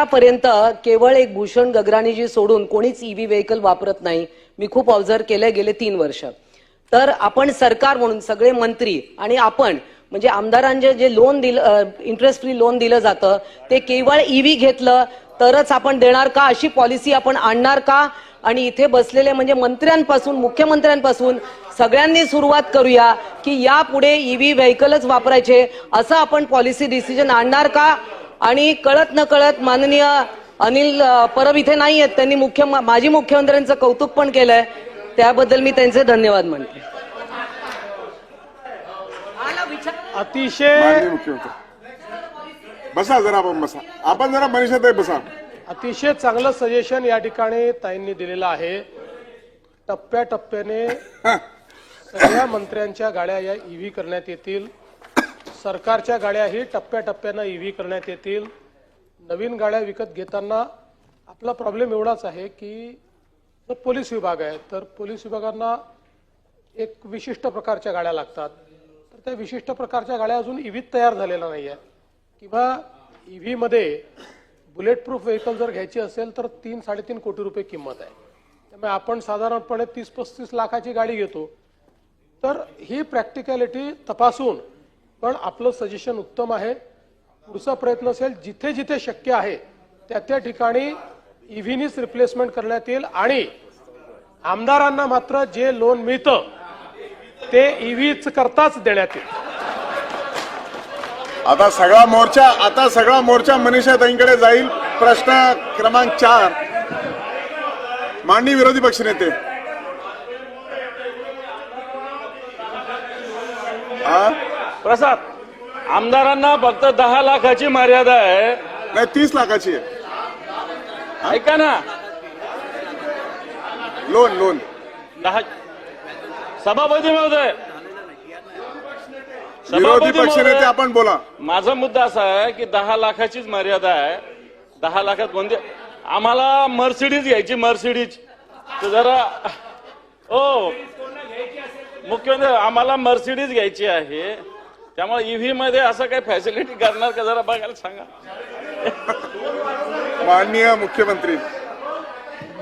आतापर्यंत केवळ एक भूषण गगराणीजी सोडून कोणीच ईव्ही व्हेकल वापरत नाही. मी खूप ऑब्झर्व केलंय गेले तीन वर्ष. तर आपण सरकार म्हणून सगळे मंत्री आणि आपण म्हणजे आमदारांचे जे लोन दिलं इंटरेस्ट फ्री लोन दिलं जातं ते केवळ ईव्ही घेतलं तरच आपण देणार का? अशी पॉलिसी आपण आणणार का? आणि इथे बसलेले म्हणजे मंत्र्यांपासून मुख्यमंत्र्यांपासून सगळ्यांनी सुरुवात करूया की यापुढे ईव्ही व्हेकलच वापरायचे असं आपण पॉलिसी डिसिजन आणणार का? आणि कळत न कळत माननीय अनिल परब इथे नाही आहेत त्यांनी मुख्य माजी मुख्यमंत्र्यांचं कौतुक पण केलंय. त्याबद्दल मी त्यांचे धन्यवाद म्हणते. अतिशय बसा जरा आपण बसा. आपण जरा मनीषाताई बसा. अतिशय चांगलं सजेशन या ठिकाणी ताईंनी दिलेलं आहे. टप्प्याटप्प्याने सगळ्या मंत्र्यांच्या गाड्या या ईव्ही करण्यात येतील. सरकारच्या गाड्याही टप्प्याटप्प्यानं व्ही करण्यात येतील. नवीन गाड्या विकत घेताना आपला प्रॉब्लेम एवढाच आहे की जर पोलीस विभाग आहे तर पोलीस विभागांना एक विशिष्ट प्रकारच्या गाड्या लागतात. तर त्या विशिष्ट प्रकारच्या गाड्या अजून ईव्हीत तयार झालेल्या नाही आहेत किंवा ईव्हीमध्ये बुलेट प्रूफ व्हेकल जर घ्यायची असेल तर तीन साडेतीन कोटी रुपये किंमत आहे. त्यामुळे आपण साधारणपणे तीस पस्तीस लाखाची गाडी घेतो. तर ही प्रॅक्टिकॅलिटी तपासून पण आपलं सजेशन उत्तम आहे. पुढचा प्रयत्न असेल जिथे जिथे शक्य आहे त्या त्या ठिकाणी इव्हीनीच रिप्लेसमेंट करण्यात येईल आणि आमदारांना मात्र जे लोन मिळतं ते इव्हीच करताच देण्यात येईल. आता सगळा मोर्चा आता सगळा मोर्चा मनीषाताईंकडे जाईल. प्रश्न क्रमांक चार. मांडणी विरोधी पक्षनेते हा प्रसाद आमदारांना फक्त दहा लाखाची मर्यादा आहे. नाही तीस लाखाची आहे. ऐका ना. Loan loan. दहा सभापती महोदय. विरोधी पक्षनेते आपण बोला. माझा मुद्दा असा आहे की दहा लाखाचीच मर्यादा आहे. दहा लाखात कोणते आम्हाला मर्सिडीज घ्यायची मर्सिडीज. तर जरा ओ. मुख्यमंत्री आम्हाला मर्सिडीज घ्यायची आहे. त्यामुळे ईव्ही मध्ये असं काही फॅसिलिटी करणार का जरा बघायला सांगा. माननीय मुख्यमंत्री.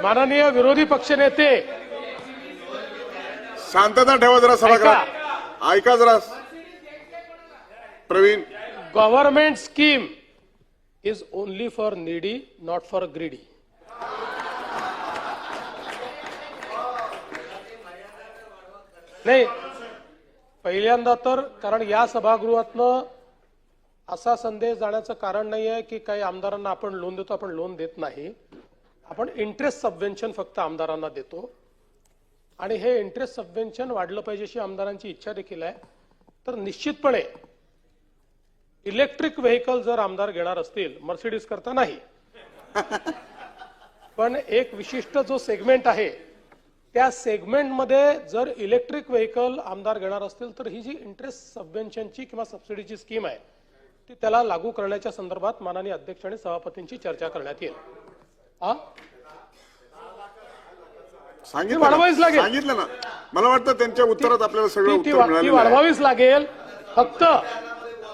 माननीय विरोधी पक्षनेते शांतता ठेवा जरा सभागृहात. ऐका. जरा. Praveen. Government scheme is only for needy not for greedy नाही पहिल्यांदा तर कारण या सभागृहातनं असा संदेश जाण्याचं कारण नाही आहे की काही आमदारांना आपण लोन देतो आपण लोन देत नाही. आपण इंटरेस्ट सबवेन्शन फक्त आमदारांना देतो. आणि हे इंटरेस्ट सबवेन्शन वाढलं पाहिजे अशी आमदारांची इच्छा देखील आहे. तर निश्चितपणे इलेक्ट्रिक व्हेकल जर आमदार घेणार असतील मर्सिडीज करता नाही. पण एक विशिष्ट जो सेगमेंट आहे त्या सेगमेंटमध्ये जर इलेक्ट्रिक व्हेकल आमदार घेणार असतील तर ही जी इंटरेस्ट सबवेन्शनची किंवा सबसिडीची स्कीम आहे ती त्याला लागू करण्याच्या संदर्भात माननीय अध्यक्ष आणि सभापतींची चर्चा करण्यात येईल हा वाढवावीच? लागेल. सांगितलं ना मला वाटतं त्यांच्या उत्तरात आपल्याला सगळं ती-. वाढवावीच लागेल फक्त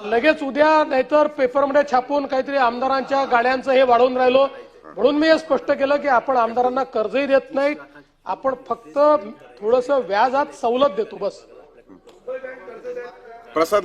लगेच उद्या नाहीतर पेपरमध्ये छापून काहीतरी आमदारांच्या गाड्यांचं हे वाढवून राहिलो म्हणून मी हे स्पष्ट केलं की आपण आमदारांना कर्जही देत नाही आपण फक्त थोडस व्याजात सवलत देतो बस. प्रसाद